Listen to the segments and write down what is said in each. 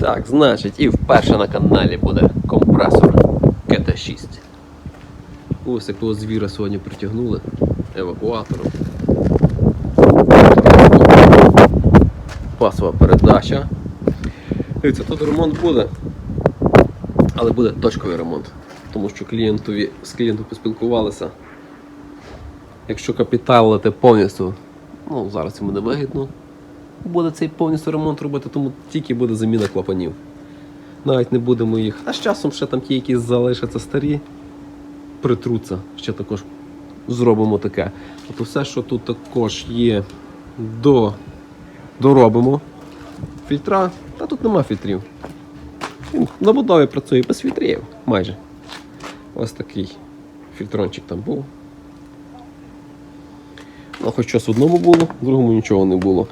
Так, значить, і вперше на каналі буде компресор КТ6. Ось якого звіра сьогодні притягнули евакуатором. Пасова передача. Дивіться, тут ремонт буде, але буде точковий ремонт. Тому що клієнтові, з клієнтом поспілкувалися. Якщо капіталити повністю, ну зараз йому не вигідно, буде цей повністю ремонт робити, тому тільки буде заміна клапанів. Навіть не будемо їх. А з часом ще там ті, які залишаться старі, притруться. Ще також зробимо таке. Тобто все, що тут також є, до... доробимо. Фільтра, та тут нема фільтрів. Він на будові працює без фільтрів майже. Ось такий фільтрончик там був. Ну, хоч щось в одному було, в другому нічого не було.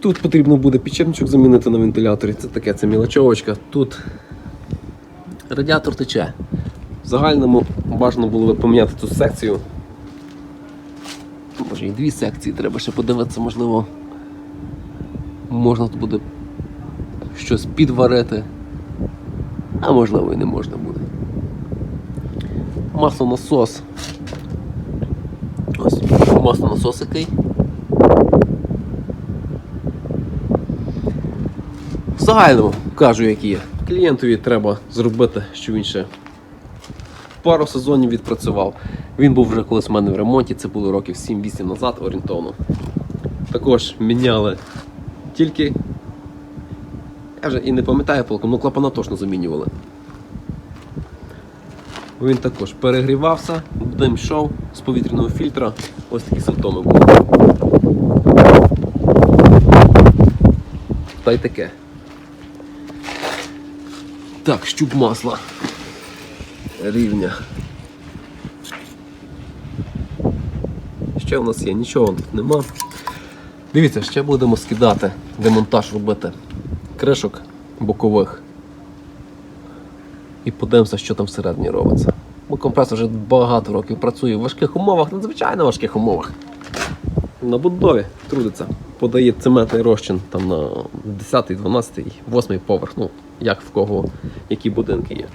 Тут потрібно буде підчепничок замінити на вентиляторі. Це таке, це мілочовочка. Тут радіатор тече. В загальному бажано було би поміняти цю секцію. Може і дві секції, треба ще подивитися, можливо. Можна тут буде щось підварити. А можливо і не можна буде. Маслонасос. Ось маслонасос який. Загальному кажу, які. Клієнтові треба зробити, що він ще пару сезонів відпрацював. Він був вже колись в мене в ремонті, це було років 7-8 назад орієнтовно. Також міняли тільки. Я вже і не пам'ятаю полком, ну клапана точно замінювали. Він також перегрівався, дим йшов з повітряного фільтра. Ось такі симптоми були. Та й таке. Так, щуп масла. Рівня. Ще у нас є, нічого тут нема. Дивіться, ще будемо скидати, демонтаж робити кришок бокових. І подивимося, що там всередині робиться. Бо компресор вже багато років працює в важких умовах, надзвичайно важких умовах. На будові трудиться. Подає цементний розчин там на 10, 12, 8 поверх. Ну, як в кого, які будинки є.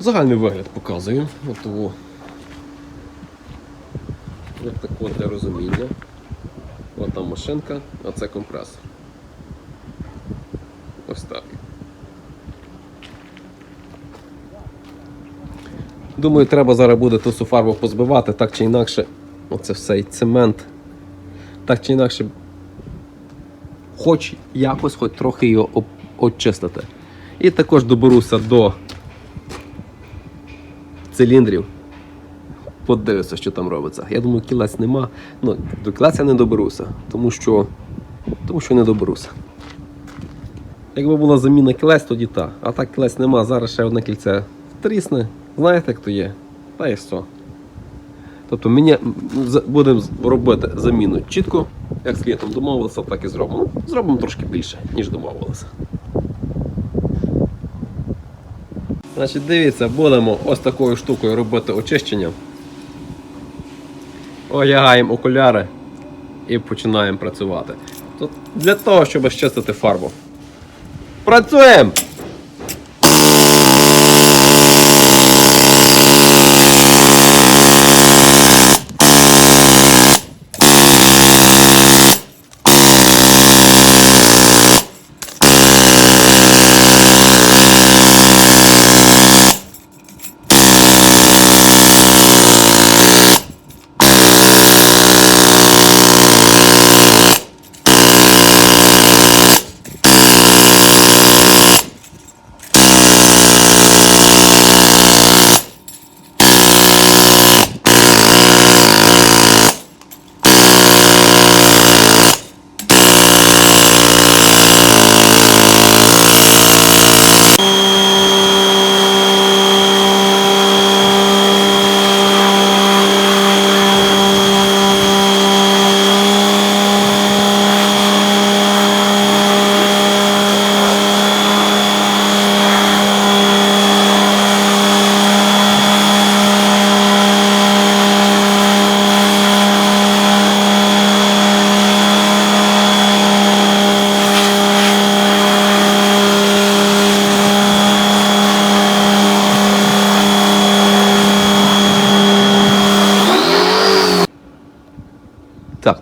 Загальний вигляд показую. От того. Як так от для розуміння. От там машинка, а це компресор. Ось так. Думаю, треба зараз буде ту всю фарбу позбивати, так чи інакше. Оце все і цемент. Так чи інакше. Хоч якось, хоч трохи його очистити. І також доберуся до циліндрів. Подивлюся, що там робиться. Я думаю, кілець нема. Ну, до кілеця не доберуся, тому що, тому що не доберуся. Якби була заміна кілець, тоді так. А так кілець нема, зараз ще одне кільце трісне. Знаєте, як то є? Та і все. Тобто мені будемо робити заміну чітко, як з клієнтом домовилися, так і зробимо. Зробимо трошки більше, ніж домовилися. Значить, дивіться, будемо ось такою штукою робити очищення. Одягаємо окуляри і починаємо працювати. Тут для того, щоб щистити фарбу. Працюємо!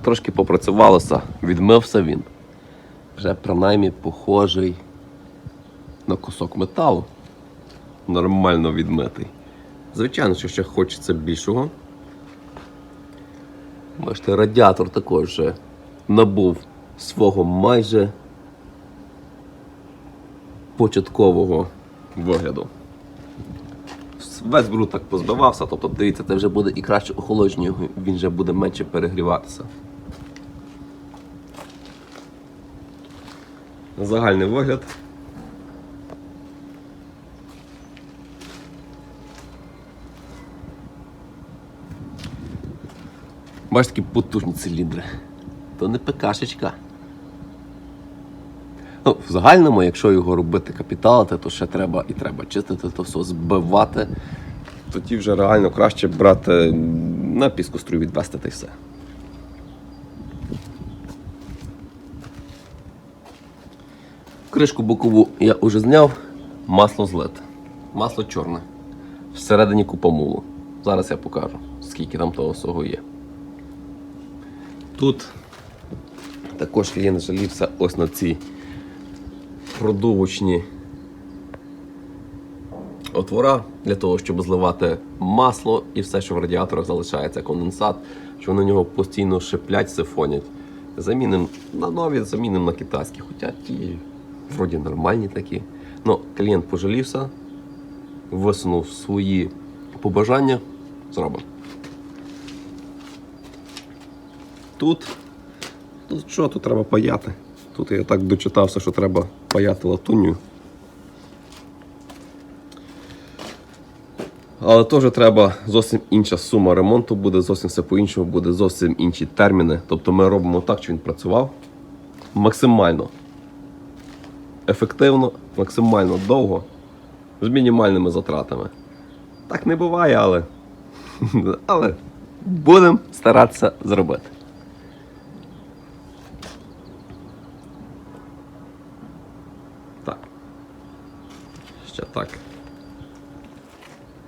Трошки попрацювалося, відмився він. Вже принаймні похожий на кусок металу. Нормально відмитий. Звичайно, що ще хочеться більшого. Бачите, радіатор також набув свого майже початкового вигляду. Весь бруд так позбивався, тобто дивіться, це вже буде і краще охолодження, він вже буде менше перегріватися. Загальний вигляд. Бачиш такі потужні циліндри. То не ПКшечка. Ну, в загальному, якщо його робити капіталити, то ще треба і треба чистити то все, збивати. Тоді вже реально краще брати на піскострую відвести та й все. Кришку бокову я вже зняв, масло злите. Масло чорне. Всередині купа мулу. Зараз я покажу, скільки там того всього є. Тут також клієнт жалівся ось на ці продувочні отвора для того, щоб зливати масло і все, що в радіаторах залишається конденсат, що на нього постійно шиплять, сифонять. Замінимо на нові, замінимо на китайські, хоча ті вроді нормальні такі. Ну, клієнт пожалівся, висунув свої побажання, зробимо. Тут, тут що тут треба паяти? Тут я так дочитався, що треба паяти латунню. Але теж треба зовсім інша сума ремонту, буде зовсім все по-іншому, буде зовсім інші терміни. Тобто ми робимо так, щоб він працював максимально ефективно, максимально довго, з мінімальними затратами. Так не буває, але, але будемо старатися зробити. Так. Ще так.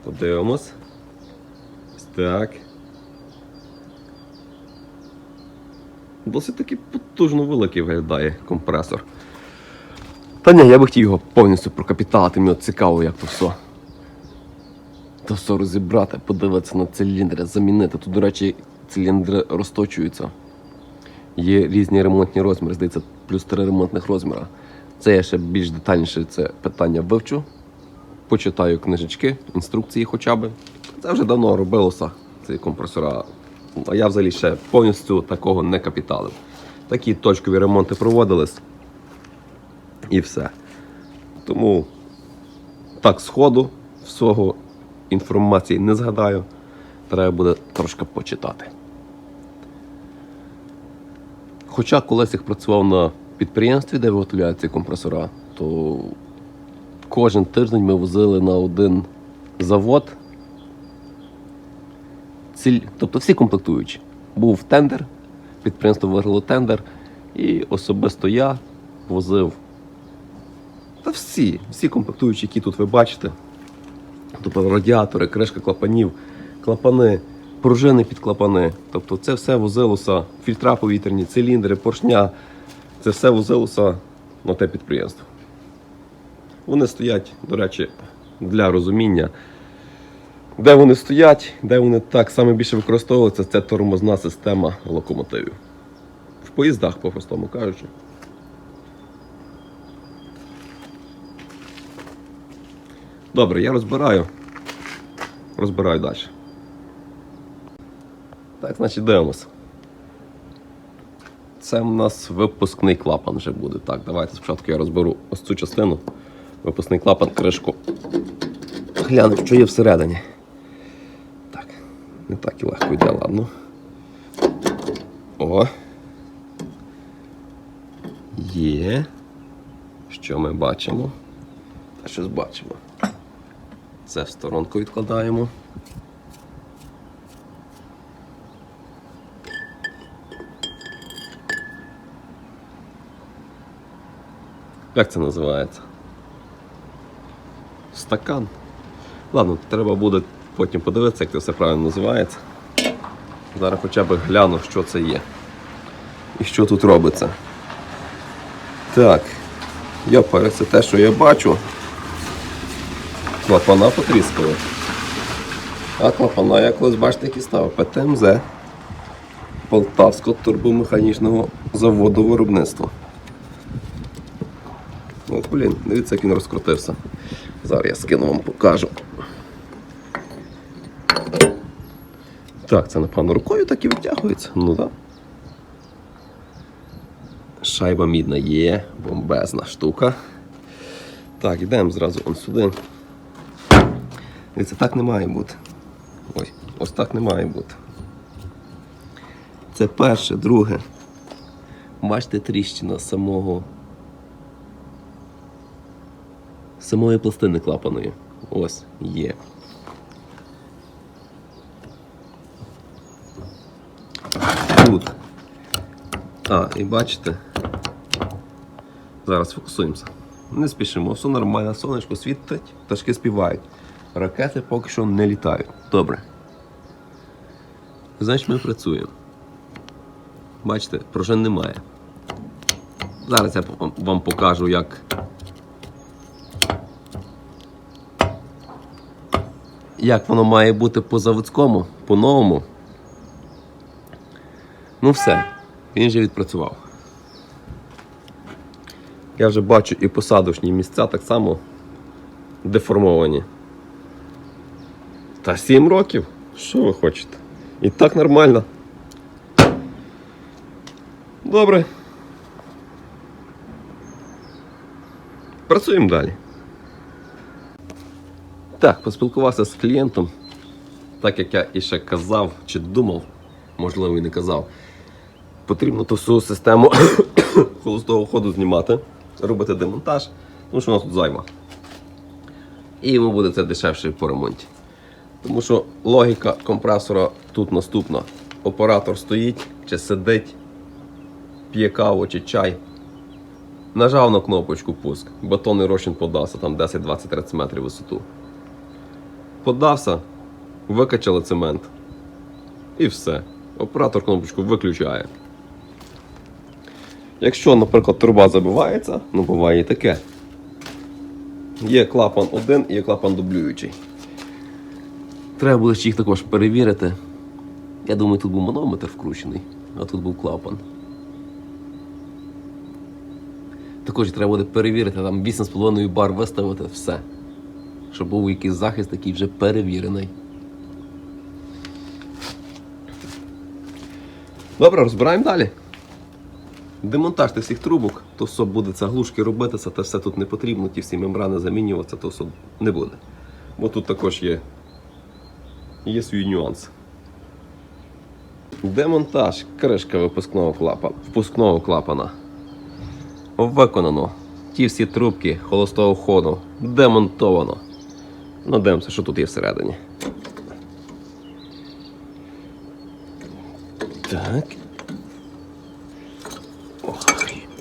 Подивимось. Так. Досить таки потужно великий виглядає компресор. Та ні, я би хотів його повністю прокапіталити, мені цікаво, як то все. То все розібрати, подивитися на циліндри, замінити. Тут, до речі, циліндри розточуються. Є різні ремонтні розміри, здається, плюс три ремонтних розміра. Це я ще більш детальніше це питання вивчу. Почитаю книжечки, інструкції хоча б. Це вже давно робилося, ці компресора. А я взагалі ще повністю такого не капіталив. Такі точкові ремонти проводились. І все. Тому так, сходу, всього інформації не згадаю. Треба буде трошки почитати. Хоча колись я працював на підприємстві, де виготовляють компресора, то кожен тиждень ми возили на один завод. Ціль, тобто всі комплектуючі. Був тендер, підприємство виграло тендер, і особисто я возив та всі, всі комплектуючі, які тут ви бачите. Тобто радіатори, кришка клапанів, клапани, пружини під клапани. Тобто це все возилося, фільтра повітряні, циліндри, поршня. Це все возилося на те підприємство. Вони стоять, до речі, для розуміння. Де вони стоять, де вони так саме більше використовуються, це тормозна система локомотивів. В поїздах, по-простому кажучи. Добре, я розбираю. Розбираю далі. Так, значить, дивимося. Це у нас випускний клапан вже буде. Так, давайте спочатку я розберу ось цю частину. Випускний клапан, кришку. Гляну, що є всередині. Так, не так і легко йде, ладно. О. Є. Що ми бачимо? Та щось бачимо. Це в сторонку відкладаємо. Як це називається? Стакан. Ладно, треба буде потім подивитися, як це все правильно називається. Зараз хоча б гляну, що це є. і що тут робиться. Так, йопаре, це те, що я бачу. Клапана потріскали. А клапана я колись бачите, які став ПТМЗ Полтавського турбомеханічного заводу виробництва. О, блін, дивіться, як він розкрутився. Зараз я скину вам покажу. Так, це напевно рукою так і витягується. Ну так. Шайба мідна є, бомбезна штука. Так, йдемо зразу он сюди. Дивіться, так не має бути. Ой, ось так не має бути. Це перше, друге. Бачите тріщина самого. Самої пластини клапаної. Ось є. Тут. А, і бачите. Зараз фокусуємося. Не спішимо, все нормально, сонечко світить, пташки співають. Ракети поки що не літають. Добре. Значить, ми працюємо. Бачите, пружин немає. Зараз я вам- покажу, як. Як воно має бути по заводському, по-новому. Ну все, він вже відпрацював. Я вже бачу і посадочні місця так само деформовані. Та 7 років? Що ви хочете? І так нормально. Добре. Працюємо далі. Так, поспілкувався з клієнтом, так як я і ще казав чи думав, можливо, і не казав. Потрібно ту всю систему холостого ходу знімати, робити демонтаж, тому що у нас тут зайва. І йому буде це дешевше по ремонті. Тому що логіка компресора тут наступна. Оператор стоїть чи сидить, п'є каву чи чай. Нажав на кнопочку пуск, бетонний розчин подався, там 10, 20, 30 метрів висоту. Подався, викачали цемент. І все. Оператор кнопочку виключає. Якщо, наприклад, труба забивається, ну буває і таке. Є клапан один і є клапан дублюючий. Треба буде ще їх також перевірити. Я думаю, тут був манометр вкручений, а тут був клапан. Також треба буде перевірити, там 8,5 бар виставити все. Щоб був якийсь захист, такий вже перевірений. Добре, розбираємо далі. Демонтаж тих всіх трубок, то все буде це глушки робитися, те все тут не потрібно, ті всі мембрани замінюватися, то все не буде. Бо тут також є, є свої нюанси. Демонтаж кришка випускного клапана, впускного клапана. Виконано. Ті всі трубки холостого ходу демонтовано. Ну, дивимося, що тут є всередині. Так.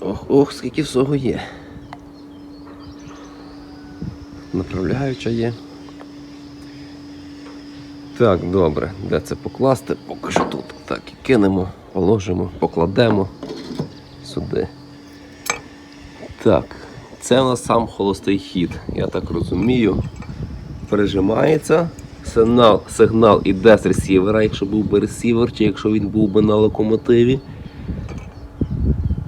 Ох, ох, скільки всього є. Направляюча є. Так, добре. Де це покласти? Поки що тут. Так, і кинемо, положимо, покладемо сюди. Так, це у нас сам холостий хід, я так розумію. Прижимається. Сигнал, сигнал іде з ресівера, якщо був би ресівер, чи якщо він був би на локомотиві.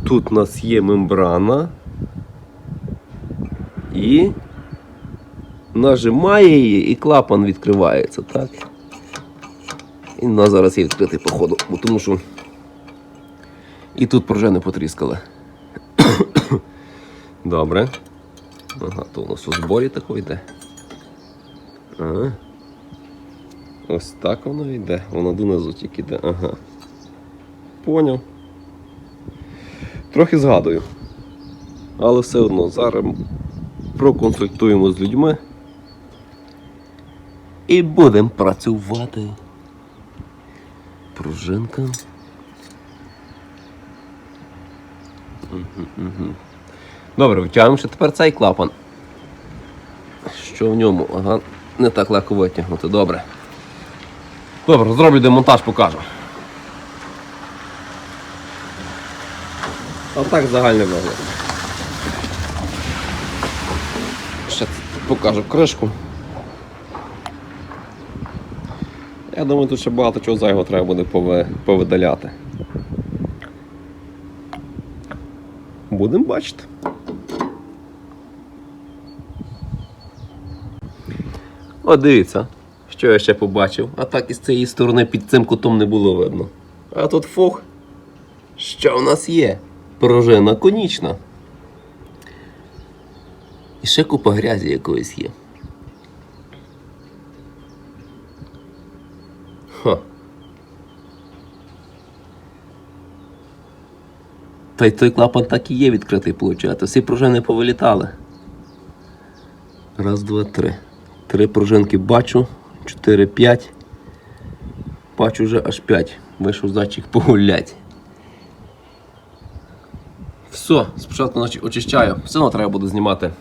Тут у нас є мембрана. І нажимає її і клапан відкривається, так? І у нас зараз є відкритий по ходу, бо тому що і тут пружини потріскали. Добре. Ага, то у нас у зборі тако йде. Ага. Ось так воно йде. Воно донизу тільки йде. Ага. Поняв. Трохи згадую. Але все одно зараз проконсультуємо з людьми. І будемо працювати. Пружинка. Добре, витягуємо ще тепер цей клапан. Що в ньому? Ага, не так легко витягнути. Добре. Добре, зроблю демонтаж, покажу. А так загальний вигляд. Ще покажу кришку. Я думаю, тут ще багато чого зайвого треба буде повидаляти. Будемо бачити. О, дивіться, що я ще побачив. А так із цієї сторони під цим кутом не було видно. А тут фух. Що в нас є? Пружина конічна. І ще купа грязі якоїсь є. Ха. Та й той клапан так і є відкритий, виходить. Всі пружини повилітали. Раз, два, три. Три пружинки бачу. Чотири, п'ять. Бачу вже аж п'ять. Вийшов зайчик погулять. Все, спочатку значить, очищаю. Все одно треба буде знімати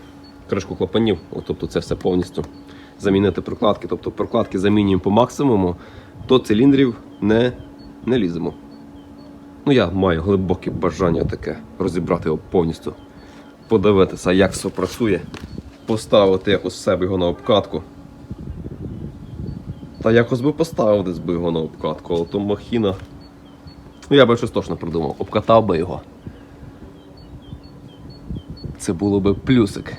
кришку клапанів. От, тобто це все повністю замінити прокладки. Тобто прокладки замінюємо по максимуму, до циліндрів не, не ліземо. Ну, я маю глибоке бажання таке розібрати його повністю, подивитися, як все працює, поставити якось себе його на обкатку. Та якось би поставив десь би його на обкатку, але то махіна. Ну, я би щось точно придумав, обкатав би його. Це було би плюсик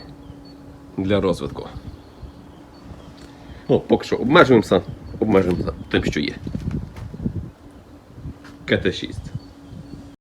для розвитку. Ну, поки що обмежуємося, обмежуємося тим, що є. КТ6.